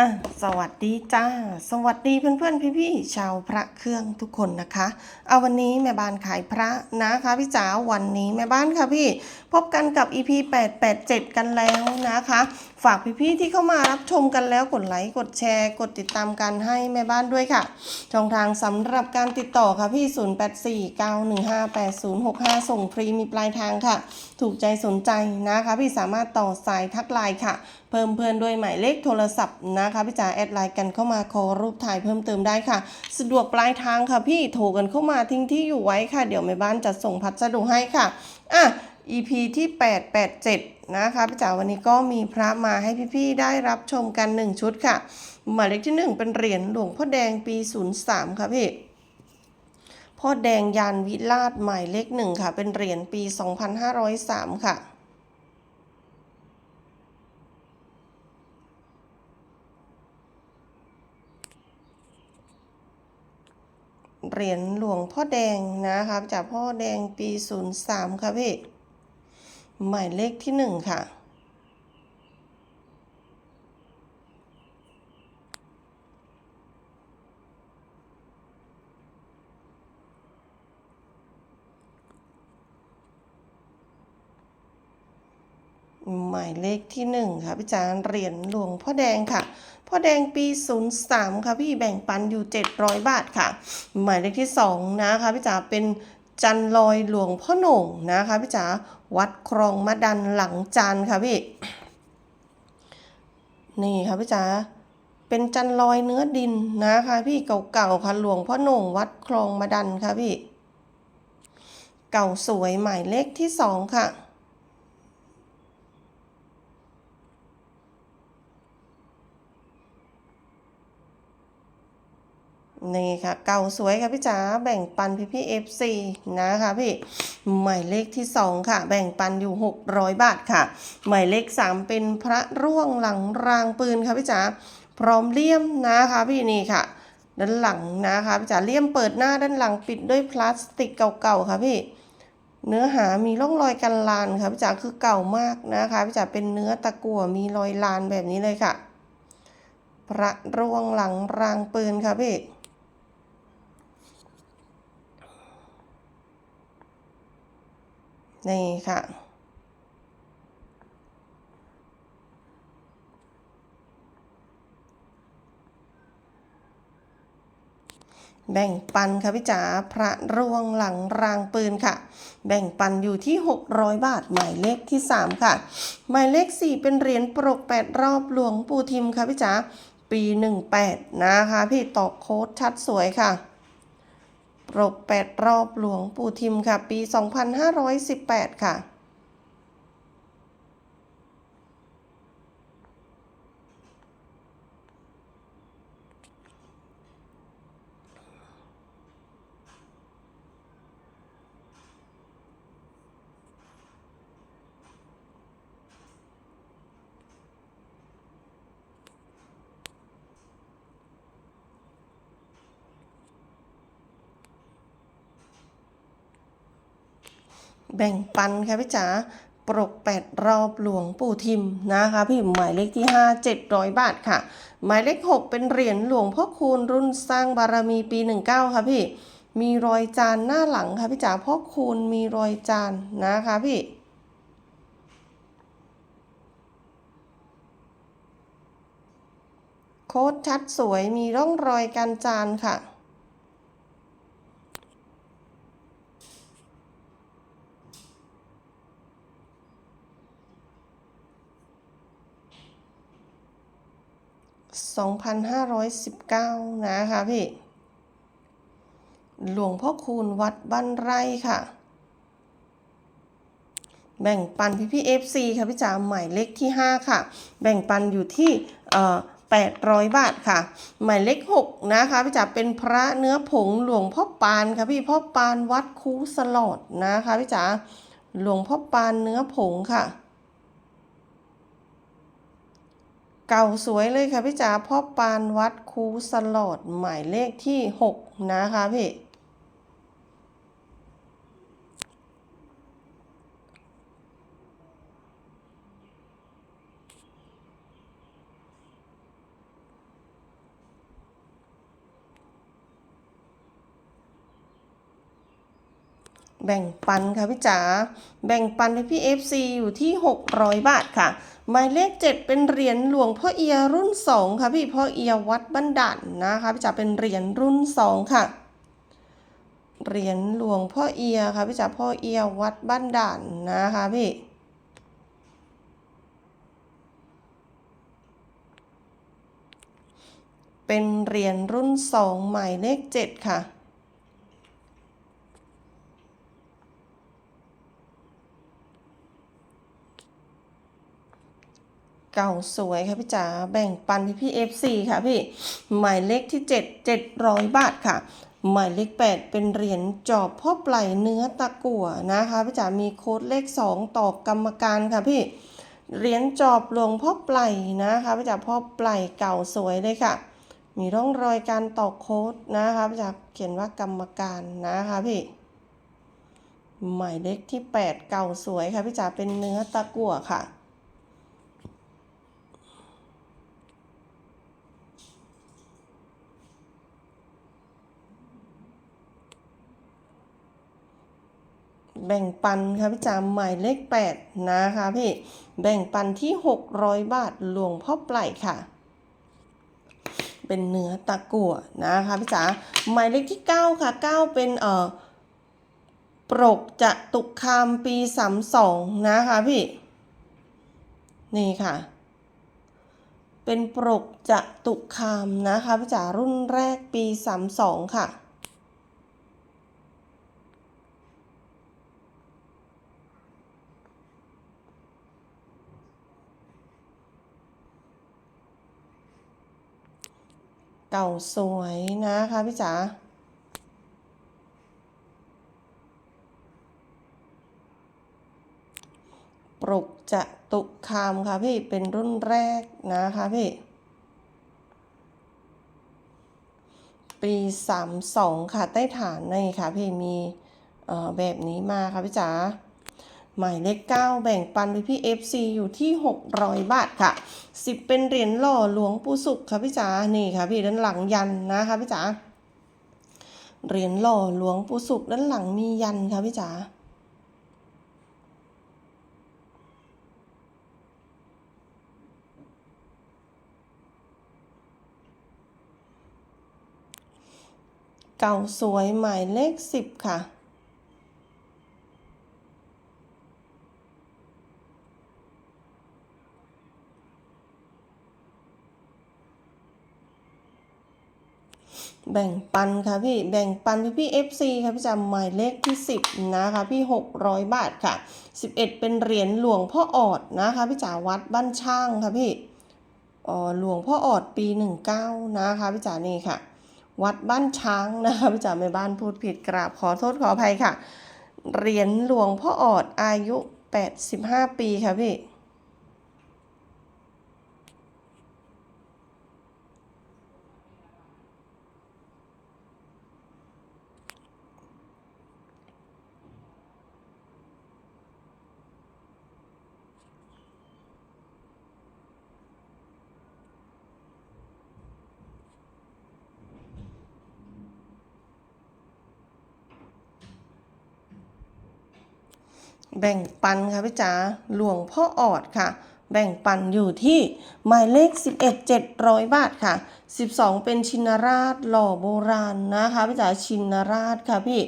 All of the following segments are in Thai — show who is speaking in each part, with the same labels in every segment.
Speaker 1: อะสวัสดีจ้า สวัสดีเพื่อนๆ พี่ๆ ชาวพระเครื่องทุกคนนะคะ เอาวันนี้แม่บ้านขายพระนะคะพี่จ๋าวันนี้แม่บ้านค่ะพี่ พบกันกับ EP 887 กันแล้วนะคะ ฝากพี่ๆ ที่เข้ามารับชมกันแล้วกดไลค์ กดแชร์ กดติดตามกันให้แม่บ้านด้วยค่ะ ช่องทางสำหรับการติดต่อค่ะพี่ 0849158065 ส่งฟรีมีปลายทางค่ะ ถูกใจสนใจนะคะ พี่สามารถต่อสายทักไลน์ค่ะ เพิ่มเพื่อนด้วยหมายเลขโทรศัพท์นะนะคะพี่จ๋าแอดไลน์กันเข้ามาขอรูปถ่ายเพิ่มเติมได้ค่ะ สะดวกปลายทางค่ะพี่โทรกันเข้ามาทิ้งที่อยู่ไว้ค่ะ เดี๋ยวแม่บ้านจะส่งพัสดุให้ค่ะอะ EP ที่ 887 นะคะพี่จ๋าวันนี้ก็มีพระมาให้พี่ๆได้รับชมกัน 1 ชุดค่ะ หมายเลขที่ 1 เป็นเหรียญหลวงพ่อแดงปี 03 ค่ะพี่พ่อแดงยานวิราชหมายเลขหนึ่งค่ะ เป็นเหรียญปี 2503 ค่ะ เหรียญหลวงพ่อแดงนะครับจากพ่อแดงปี 03 ค่ะพี่หมายเลขที่หนึ่งค่ะ หมายเลขที่หนึ่งค่ะพี่จาเหรียญหลวงพ่อแดงค่ะพ่อแดงปี 03 ค่ะพี่แบ่งปันอยู่ 700 บาทค่ะ หมายเลขที่สองนะคะพี่จ๋าเป็นจันลอยหลวงพ่อโหน่งนะคะพี่จ๋าวัดครองมะดันหลังจานค่ะพี่ นี่ค่ะพี่จ๋าเป็นจันลอยเนื้อดินนะคะพี่เก่าๆค่ะหลวงพ่อโหน่งวัดคลองมะดันค่ะพี่ เก่าสวยหมายเลขที่สองค่ะ นี่ค่ะเก่าสวยค่ะพี่จ๋าแบ่งปันพี่พี่เอฟซีนะคะพี่หมายเลขที่สองค่ะ แบ่งปันอยู่ 600 บาทค่ะ หมายเลขสามเป็นพระร่วงหลังรางปืนค่ะพี่จ๋าพร้อมเลี่ยมนะคะพี่นี่ค่ะ ด้านหลังนะคะพี่จ๋าเลี่ยมเปิดหน้าด้านหลังปิดด้วยพลาสติกเก่าๆค่ะพี่ เนื้อหามีร่องรอยกันลานค่ะพี่จ๋าคือเก่ามากนะคะพี่จ๋าเป็นเนื้อตะกั่วมีรอยลานแบบนี้เลยค่ะ พระร่วงหลังรางปืนค่ะพี่ นี่ค่ะ แบ่งปันค่ะพี่จ๋าพระร่วงหลังรางปืนค่ะ แบ่งปันอยู่ที่ 600 บาทหมายเลขที่ 3 ค่ะ หมายเลข 4 เป็นเหรียญปรก 8 รอบหลวงปู่ทิมค่ะพี่จ๋าปี 18 นะคะ พี่ตอกโค้ดชัดสวยค่ะ รบ8รอบหลวงปู่ทิมค่ะ ปี 2518 ค่ะ แบ่งปันค่ะพี่จ๋าปรก 8 รอบหลวงปู่ทิมนะคะ พี่หมายเลขที่ 5 700 บาทค่ะ หมายเลข 6 เป็นเหรียญหลวงพ่อคูณรุ่นสร้างบารมีปี 19 ค่ะพี่ มีรอยจานหน้าหลังค่ะพี่จ๋าพ่อคูณมีรอยจานนะคะพี่โค้ดชัดสวยมีร่องรอยการจานค่ะ 2,519 นะคะพี่ หลวงพ่อคูณวัดบ้านไร่ค่ะ แบ่งปันพี่พี่เอฟซีค่ะพี่จ๋าหมายเลขที่ 5 ค่ะ แบ่งปันอยู่ที่เอ่อ800 บาทค่ะ หมายเลข6นะคะพี่จ๋าเป็นพระเนื้อผงหลวงพ่อปานค่ะพี่พ่อปานวัดคูสลอดนะคะพี่จ๋าหลวงพ่อปานเนื้อผงค่ะ เก่าสวยเลยค่ะพี่จ๋าพ่อปานวัดคูสลอดหมายเลขที่ 6 นะคะพี่ แบ่งปันค่ะพี่จ๋าแบ่งปันให้พี่ FC อยู่ที่ 600 บาทค่ะ หมายเลข 7 เป็นเหรียญหลวงพ่อเอียรุ่น 2 ค่ะพี่พ่อเอียวัดบ้านด่านนะคะพี่จ๋าเป็นเหรียญรุ่น 2 ค่ะเหรียญหลวงพ่อเอียค่ะพี่จ๋าพ่อเอียวัดบ้านด่านนะคะพี่เป็นเหรียญรุ่น2หมายเลข7ค่ะ เก่าสวยค่ะพี่จ๋าแบ่งปันให้พี่ FC ค่ะพี่ หมายเลขที่ 7 700 บาทค่ะ หมายเลข 8 เป็นเหรียญจอบพ่อปลายเนื้อตะกั่วนะคะพี่จ๋ามีโค้ดเลข 2 ต่อกรรมการค่ะพี่เหรียญจอบหลวงพ่อปลายนะคะพี่จ๋าพ่อปลายเก่าสวยเลยค่ะ มีร่องรอยการตอกโค้ดนะคะพี่จ๋าเขียนว่ากรรมการนะคะพี่หมายเลขที่ 8 เก่าสวยค่ะพี่จ๋าเป็นเนื้อตะกั่วค่ะ แบ่งปันค่ะพี่จ๋าหมายเลข 8 นะคะพี่ แบ่งปันที่ 600 บาทหลวงพ่อปลายค่ะ เป็นเนื้อตะกั่วนะคะพี่จ๋าหมายเลขที่ 9 ค่ะ 9 เป็นเอ่อปรกจะตุกคามปี 32 นะคะพี่ นี่ค่ะเป็นปรกจะตุกคามนะคะพี่จ๋ารุ่นแรกปี 32 ค่ะ เก่าสวยนะคะพี่จ๋าปลุกจะตุคามค่ะพี่เป็นรุ่นแรกนะคะพี่ ปี32ค่ะใต้ฐานในค่ะพี่มีแบบนี้มาค่ะพี่จ๋า หมายเลข 9 แบ่งปันไปพี่ FC อยู่ที่ 600 บาทค่ะ 10 เป็นเหรียญหล่อหลวงปู่สุขค่ะพี่จ๋า นี่ค่ะพี่ด้านหลังยันนะคะพี่จ๋า เหรียญหล่อหลวงปู่สุขด้านหลังมียันค่ะพี่จ๋าเก่าสวยหมายเลข 10 ค่ะ แบ่งปันค่ะพี่ แบ่งปันพี่พี่ FC ค่ะพี่จำหมายเลขที่ 10 นะคะพี่ 600 บาทค่ะ 11 เป็นเหรียญหลวงพ่อออดนะคะพี่จ๋าวัดบ้านช่างค่ะพี่อ๋อหลวงพ่อออดปี 19 นะคะพี่จ๋านี่ค่ะ วัดบ้านช้างนะคะพี่จ๋าแม่บ้านพูดผิดกราบขอโทษขออภัยค่ะ เหรียญหลวงพ่อออดอายุ 85 ปีค่ะพี่ แบ่งปันค่ะพี่จ๋าหลวงพ่อออดค่ะ แบ่งปันอยู่ที่หมายเลข 11 700 บาทค่ะ 12 เป็นชินราชหล่อโบราณนะคะพี่จ๋าชินราชค่ะพี่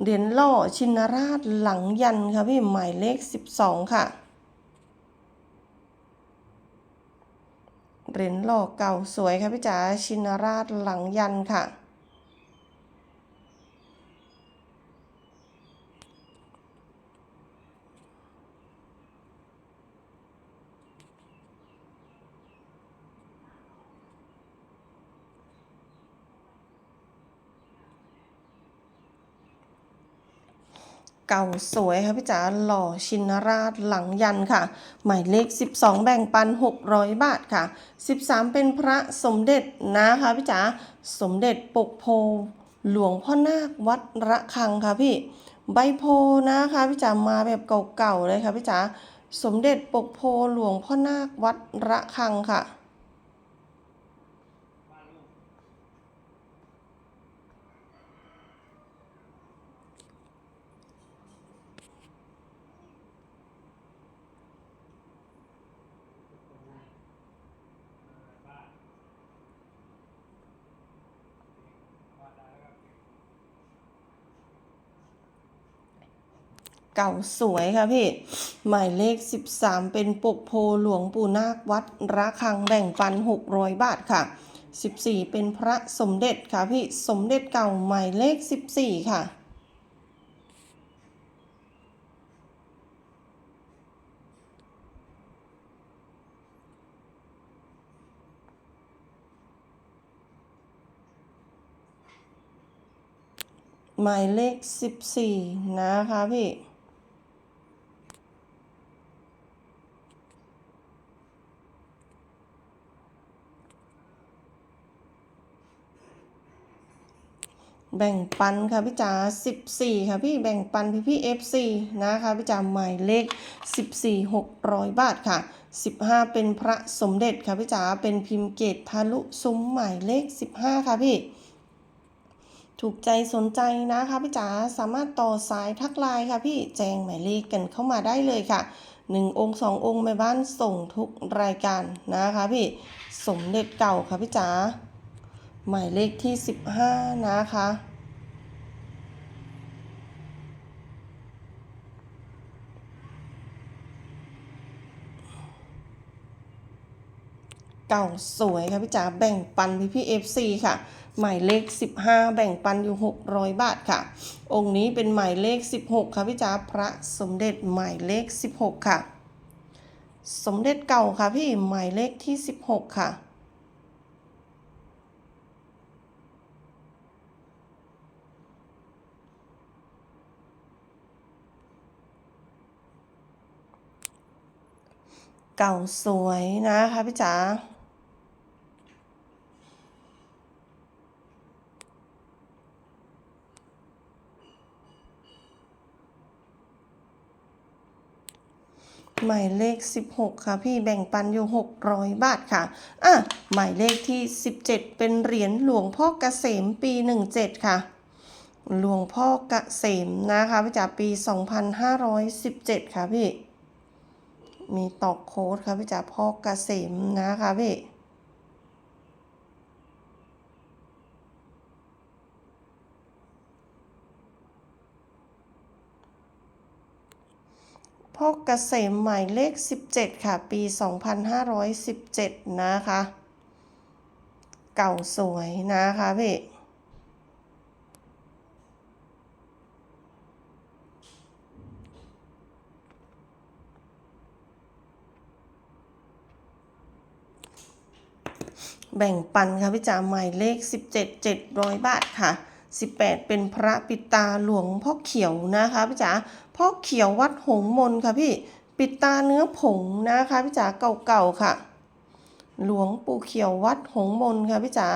Speaker 1: เหรียญหล่อชินราชหลังยันค่ะพี่หมายเลข 12 ค่ะเหรียญหล่อเก่าสวยค่ะพี่จ๋าชินราชหลังยันค่ะ เก่าสวยค่ะพี่จ๋าหล่อชินราชหลังยันค่ะ หมายเลข 12 แบ่งปัน 600 บาทค่ะ 13 เป็นพระสมเด็จนะคะพี่จ๋าสมเด็จปกโพหลวงพ่อนาควัดระฆังค่ะพี่ใบโพนะคะพี่จ๋ามาแบบเก่าๆเลยค่ะพี่จ๋าสมเด็จปกโพหลวงพ่อนาควัดระฆังค่ะ น เก่าสวยค่ะพี่ หมายเลข 13 เป็นปกโพหลวงปู่นาควัดระฆังแบ่งปัน 600 บาทค่ะ 14 เป็นพระสมเด็จค่ะพี่ สมเด็จเก่าหมายเลข 14 ค่ะหมายเลข 14 นะคะพี่ แบ่งปันค่ะพี่จ๋า14ค่ะพี่แบ่งปันพี่พี่ FC นะคะพี่จ๋าหมายเลข14 600บาทค่ะ15เป็นพระสมเด็จค่ะพี่จ๋าเป็นพิมพ์เกตทะลุซุ้มหมายเลข15ค่ะพี่ถูกใจสนใจนะคะพี่จ๋าสามารถต่อสายทักไลน์ค่ะพี่แจ้งหมายเลขกันเข้ามาได้เลยค่ะ1องค์2องค์แม่บ้านส่งทุกรายการนะคะพี่สมเด็จเก่าค่ะพี่จ๋าหมายเลขที่ 15 นะคะ เก่าสวยค่ะพี่จ๋าแบ่งปันพี่พี่เอฟซีค่ะ หมายเลข 15 แบ่งปันอยู่ 600 บาทค่ะ องค์นี้เป็นหมายเลข 16 ค่ะพี่จ๋าพระสมเด็จหมายเลข 16 ค่ะ สมเด็จเก่าค่ะพี่หมายเลขที่ 16 ค่ะเก่าสวยนะคะพี่จ๋า หมายเลข 16 ค่ะ พี่แบ่งปันอยู่ 600 บาทค่ะ อะ หมายเลขที่ 17 เป็นเหรียญหลวงพ่อเกษมปี 17 ค่ะ หลวงพ่อเกษมนะคะพี่จ๋าปี 2517 ค่ะพี่ มีตอกโค้ดค่ะพี่จ๋าพ่อเกษมนะคะพี่ พ่อเกษมหมายเลข 17 ค่ะ ปี 2517 นะคะ เก่าสวยนะคะพี่แบ่งปันค่ะพี่จ๋าหมายเลข 17 700 บาทค่ะ 18 เป็นพระปิตาหลวงพ่อเขียวนะคะพี่จ๋าพ่อเขียววัดหงมนค่ะพี่ปิดตาเนื้อผงนะคะพี่จ๋าเก่าๆค่ะ หลวงปู่เขียววัดหงมนค่ะพี่จ๋า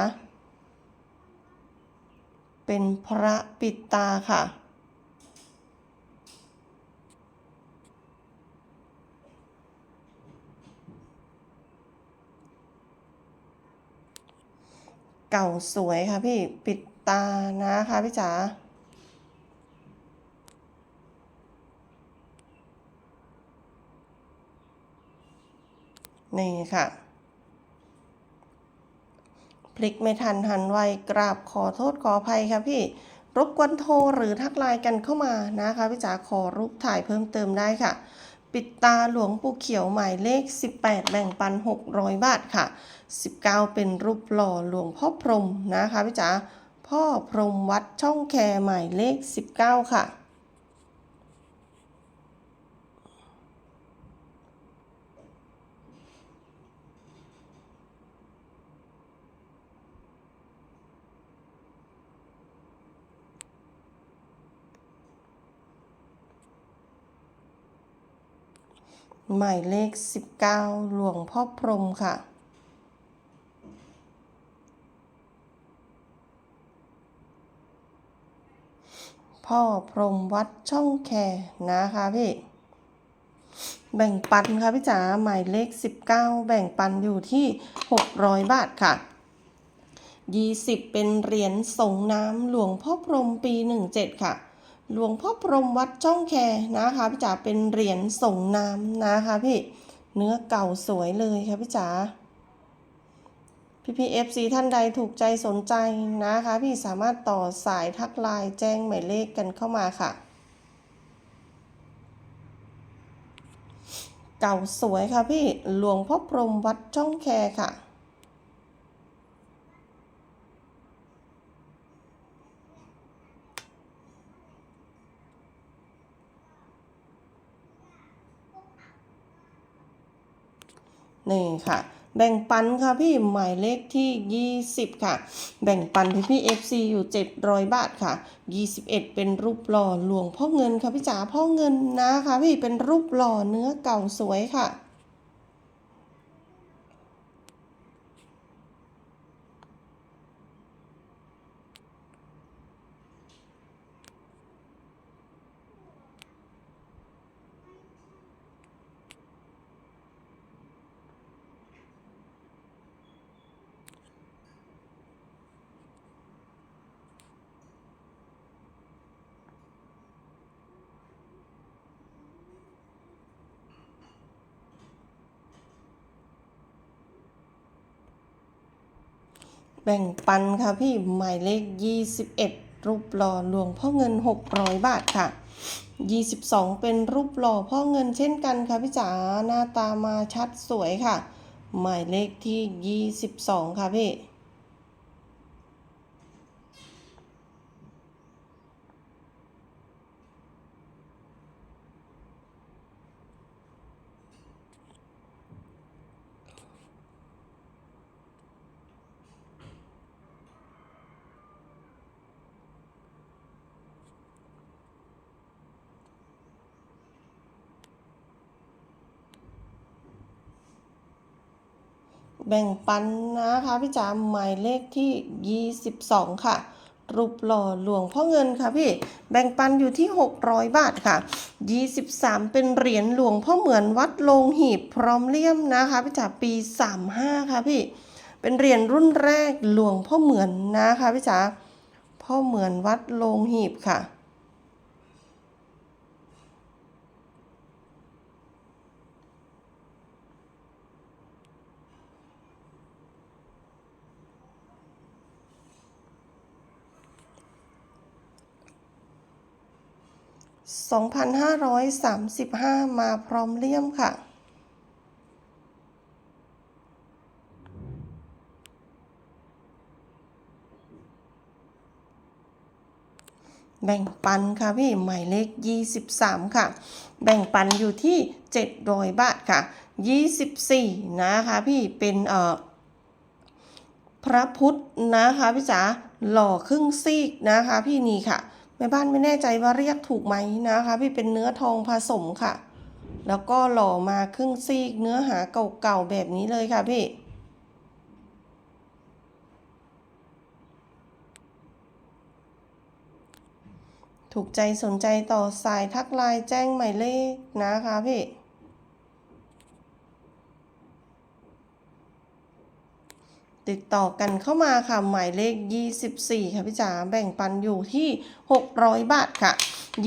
Speaker 1: เป็นพระปิดตาค่ะ เก่าสวยค่ะพี่ปิด ตานะคะพี่จ๋านี่ค่ะ พลิกไม่ทันหันไวกราบขอโทษขออภัยค่ะพี่ รบกวนโทรหรือทักไลน์กันเข้ามานะคะพี่จ๋าขอรูปถ่ายเพิ่มเติมได้ค่ะ ปิดตาหลวงปู่เขียวหมายเลข 18 แบ่งปัน 600 บาทค่ะ 19 เป็นรูปหล่อหลวงพ่อพรหมนะคะพี่จ๋า พ่อพรหมวัดช่องแคหมายเลข 19 ค่ะ หมายเลข 19 หลวงพ่อพรหมค่ะ พ่อพรมวัดช่องแคนะคะพี่ แบ่งปันค่ะพี่จ๋าหมายเลข 19 แบ่งปันอยู่ที่ 600 บาทค่ะ 20 เป็นเหรียญส่งน้ำหลวงพ่อพรมปี 17 ค่ะ หลวงพ่อพรมวัดช่องแคนะคะพี่จ๋าเป็นเหรียญส่งน้ำนะคะพี่ เนื้อเก่าสวยเลยค่ะพี่จ๋า พี่พีเอฟซีท่านใดถูกใจสนใจนะคะ พี่สามารถต่อสายทักไลน์แจ้งหมายเลขกันเข้ามาค่ะ เก่าสวยค่ะพี่หลวงพ่อพรมวัดช่องแคค่ะนี่ค่ะ แบ่งปันค่ะพี่หมายเลขที่ 20 ค่ะ แบ่งปันพี่พี่ FC อยู่ 700 บาทค่ะ 21 เป็นรูปหล่อหลวงพ่อเงินค่ะพี่จ๋าพ่อเงินนะคะพี่เป็นรูปหล่อเนื้อเก่าสวยค่ะ แบ่งปันค่ะพี่หมายเลข 21 รูปหล่อหลวงพ่อเงิน 600 บาทค่ะ 22 เป็นรูปหล่อพ่อเงินเช่นกันค่ะพี่จ๋าหน้าตามาชัดสวยค่ะ หมายเลขที่ 22 ค่ะพี่ แบ่งปันนะคะพี่จ๋าหมายเลขที่ 22 ค่ะ รูปหล่อหลวงพ่อเงินค่ะพี่ แบ่งปันอยู่ที่ 600 บาทค่ะ 23 เป็นเหรียญหลวงพ่อเหมือนวัดโลงหีบพร้อมเลี่ยมนะคะพี่จ๋าปี 35 ค่ะพี่ เป็นเหรียญรุ่นแรกหลวงพ่อเหมือนนะคะพี่จ๋าพ่อเหมือนวัดโลงหีบค่ะ 2,535 มาพร้อมเลี่ยมค่ะ แบ่งปันค่ะพี่หมายเลข 23 ค่ะ แบ่งปันอยู่ที่ 700 บาทค่ะ 24 นะคะพี่เป็นเอ่อพระพุทธนะคะพี่จ๋าหล่อครึ่งซีกนะคะพี่นี่ค่ะ ม่บ้านไม่แน่ใจว่าเรียกถูกไหมนะคะพี่เป็นเนื้อทองผสมค่ะ แล้วก็หล่อมาครึ่งซีกเนื้อหาเก่าๆแบบนี้เลยค่ะพี่ ถูกใจสนใจต่อสายทักไลน์แจ้งหมายเลขนะคะพี่ ติดต่อกันเข้ามาค่ะ หมายเลข 24 ค่ะพี่จ๋าแบ่งปันอยู่ที่ 600 บาทค่ะ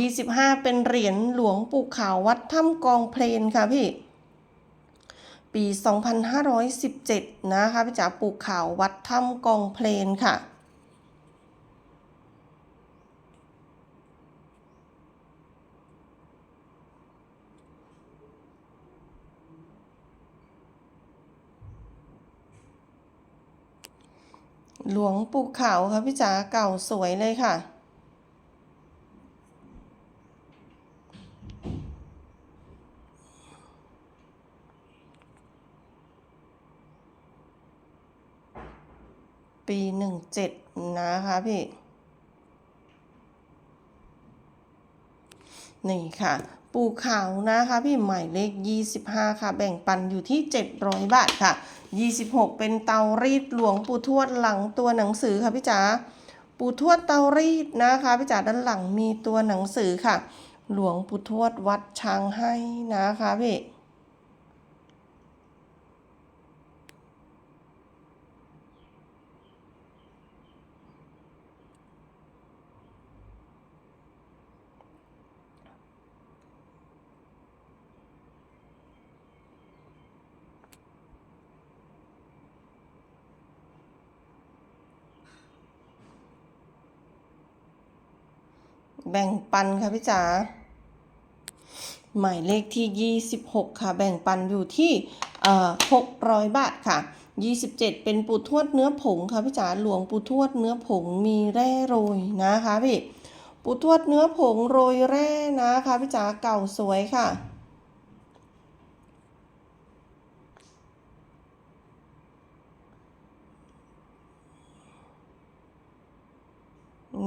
Speaker 1: 25 เป็นเหรียญหลวงปู่ขาววัดถ้ำกองเพลนค่ะพี่ ปี 2517 นะคะพี่จ๋าปู่ขาววัดถ้ำกองเพลนค่ะ หลวงปู่ขาวค่ะพี่จ๋าเก่าสวยเลยค่ะ ปีหนึ่งเจ็ดนะคะพี่ นี่ค่ะ ปูขาวนะคะพี่หมายเลข 25 ค่ะ แบ่งปันอยู่ที่ 700 บาทค่ะ 26 เป็นเตารีดหลวงปูทวดหลังตัวหนังสือค่ะพี่จ๋าปูทวดเตารีดนะคะพี่จ๋าด้านหลังมีตัวหนังสือค่ะ หลวงปูทวดวัดช้างให้นะคะพี่ แบ่งปันค่ะพี่จ๋าหมายเลขที่ 26 ค่ะ แบ่งปันอยู่ที่หกร้อ600บาทค่ะ 27 เป็นปูทวดเนื้อผงค่ะพี่จ๋าหลวงปูทวดเนื้อผงมีแร่โรยนะคะพี่ปูทวดเนื้อผงโรยแร่นะคะพี่จ๋าเก่าสวยค่ะ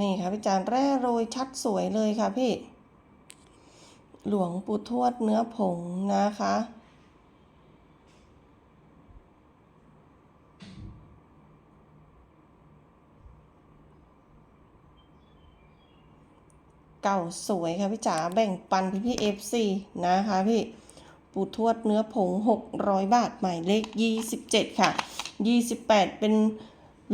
Speaker 1: นี่ค่ะพี่จานแร่โรยชัดสวยเลยค่ะพี่ หลวงปู่ทวดเนื้อผงนะคะเก่าสวยค่ะพี่จ๋าแบ่งปันพี่พี่เอฟซีนะคะพี่ปูทวดเนื้อผง 600 บาทหมายเลข 27 ค่ะ 28 เป็น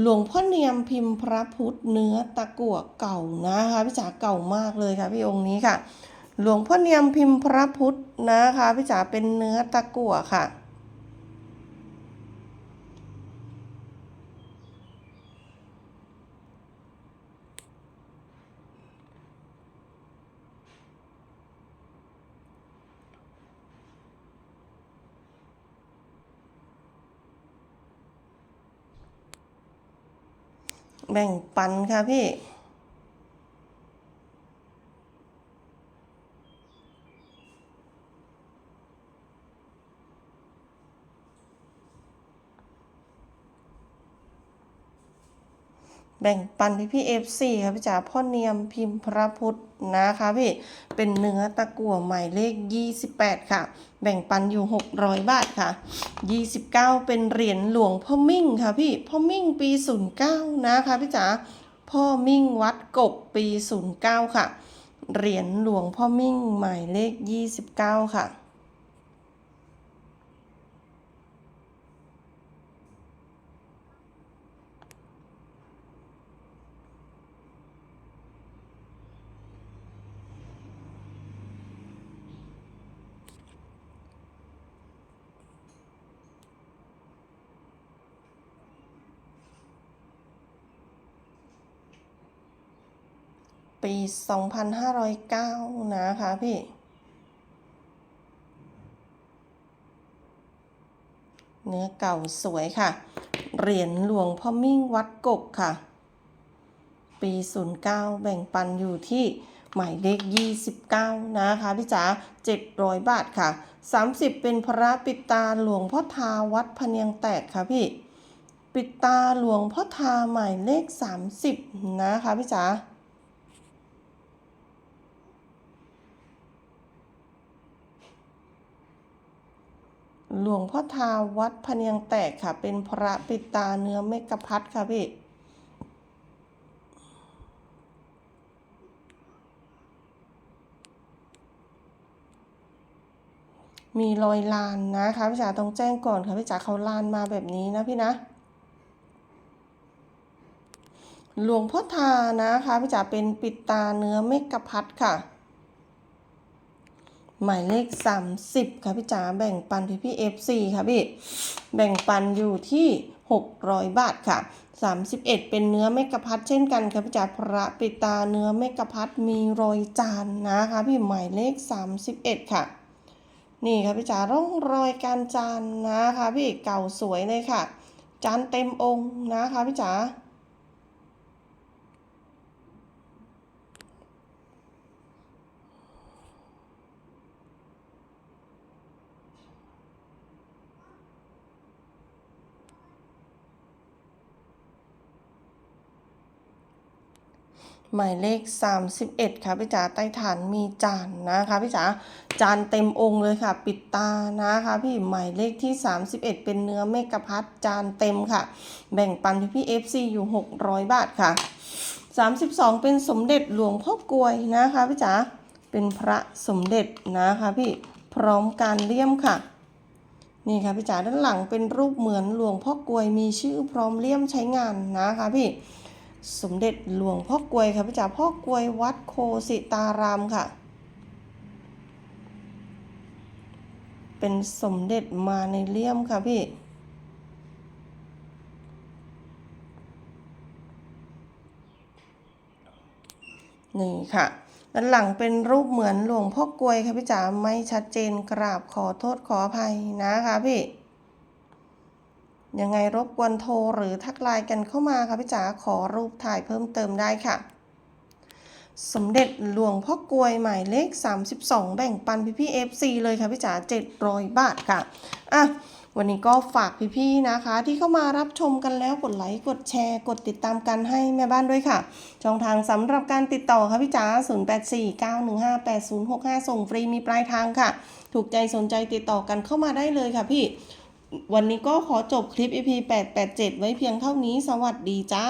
Speaker 1: หลวงพ่อเนียมพิมพ์พระพุทธเนื้อตะกั่วเก่านะคะพี่จ๋าเก่ามากเลยค่ะพี่องค์นี้ค่ะ หลวงพ่อเนียมพิมพ์พระพุทธนะคะพี่จ๋าเป็นเนื้อตะกั่วค่ะ แบ่งปันค่ะพี่ แบ่งปันพี่พี่เอฟซีค่ะพี่จ๋าพ่อเนียมพิมพ์พระพุทธนะคะพี่ เป็นเนื้อตะกั่วหมายเลข 28 ค่ะ แบ่งปันอยู่ 600 บาทค่ะ 29 เป็นเหรียญหลวงพ่อมิ่งค่ะพี่ พ่อมิ่งปี 09 นะคะพี่จ๋า พ่อมิ่งวัดกบปี 09 ค่ะ เหรียญหลวงพ่อมิ่งหมายเลข 29 ค่ะ ปี 2509 นะคะพี่ เนื้อเก่าสวยค่ะ เหรียญหลวงพ่อมิ่งวัดกบค่ะ ปี 09 แบ่งปันอยู่ที่หมายเลข 29 นะคะพี่จ๋า700 บาทค่ะ 30 เป็นพระปิตาหลวงพ่อทาวัดพเนียงแตกค่ะพี่ ปิตาหลวงพ่อทาหมายเลข 30 นะคะพี่จ๋า หลวงพ่อทาวัดพเนียงแตกค่ะ เป็นพระปิตาเนื้อเมกะพัดค่ะพี่มีรอยลานนะคะพี่จ๋าต้องแจ้งก่อนค่ะพี่จ๋าเขาลานมาแบบนี้นะพี่นะ หลวงพ่อทานะคะพี่จ๋าเป็นปิดตาเนื้อเมกะพัดค่ะ หมายเลข 30 ค่ะพี่จ๋าแบ่งปันพี่พี่เอฟซีค่ะพี่ แบ่งปันอยู่ที่ 600 บาทค่ะ 31 เป็นเนื้อเมกะพัดเช่นกันค่ะพี่จ๋าพระปิตาเนื้อเมกะพัดมีรอยจานนะคะพี่หมายเลข 31 ค่ะ นี่ค่ะพี่จ๋าร่องรอยการจานนะคะพี่เก่าสวยเลยค่ะ จานเต็มองค์นะคะพี่จ๋า หมายเลข 31 ค่ะพี่จ๋าใต้ฐานมีจานนะคะพี่จ๋าจานเต็มองค์เลยค่ะ ปิดตานะคะพี่หมายเลขที่ 31 เป็นเนื้อเมกะพัดจานเต็มค่ะ แบ่งปันพี่พี่เอฟซีอยู่ 600 บาทค่ะ 32 เป็นสมเด็จหลวงพ่อกลวยนะคะพี่จ๋าเป็นพระสมเด็จนะคะพี่พร้อมการเลี่ยมค่ะนี่ค่ะพี่จ๋าด้านหลังเป็นรูปเหมือนหลวงพ่อกลวยมีชื่อพร้อมเลี่ยมใช้งานนะคะพี่ สมเด็จหลวงพ่อกลวยค่ะพี่จ๋าพ่อกลวยวัดโคสิตารามค่ะ เป็นสมเด็จมาในเลี่ยมค่ะพี่ นี่ค่ะด้านหลังเป็นรูปเหมือนหลวงพ่อกลวยค่ะพี่จ๋าไม่ชัดเจนกราบขอโทษขออภัยนะคะพี่ ยังไงรบกวนโทรหรือทักไลน์กันเข้ามาค่ะพี่จ๋าขอรูปถ่ายเพิ่มเติมได้ค่ะ สมเด็จหลวงพ่อกลวยหมายเลข 32 แบ่งปันพี่พี่ FC เลยค่ะพี่จ๋า700 บาทค่ะอะวันนี้ก็ฝากพี่ๆนะคะ ที่เข้ามารับชมกันแล้วกดไลค์กดแชร์ กดติดตามกันให้แม่บ้านด้วยค่ะ ช่องทางสำหรับการติดต่อค่ะพี่จ๋า0849158065 ส่งฟรีมีปลายทางค่ะ ถูกใจสนใจติดต่อกันเข้ามาได้เลยค่ะพี่ วันนี้ก็ขอจบคลิป EP 887 ไว้เพียงเท่านี้ สวัสดีจ้า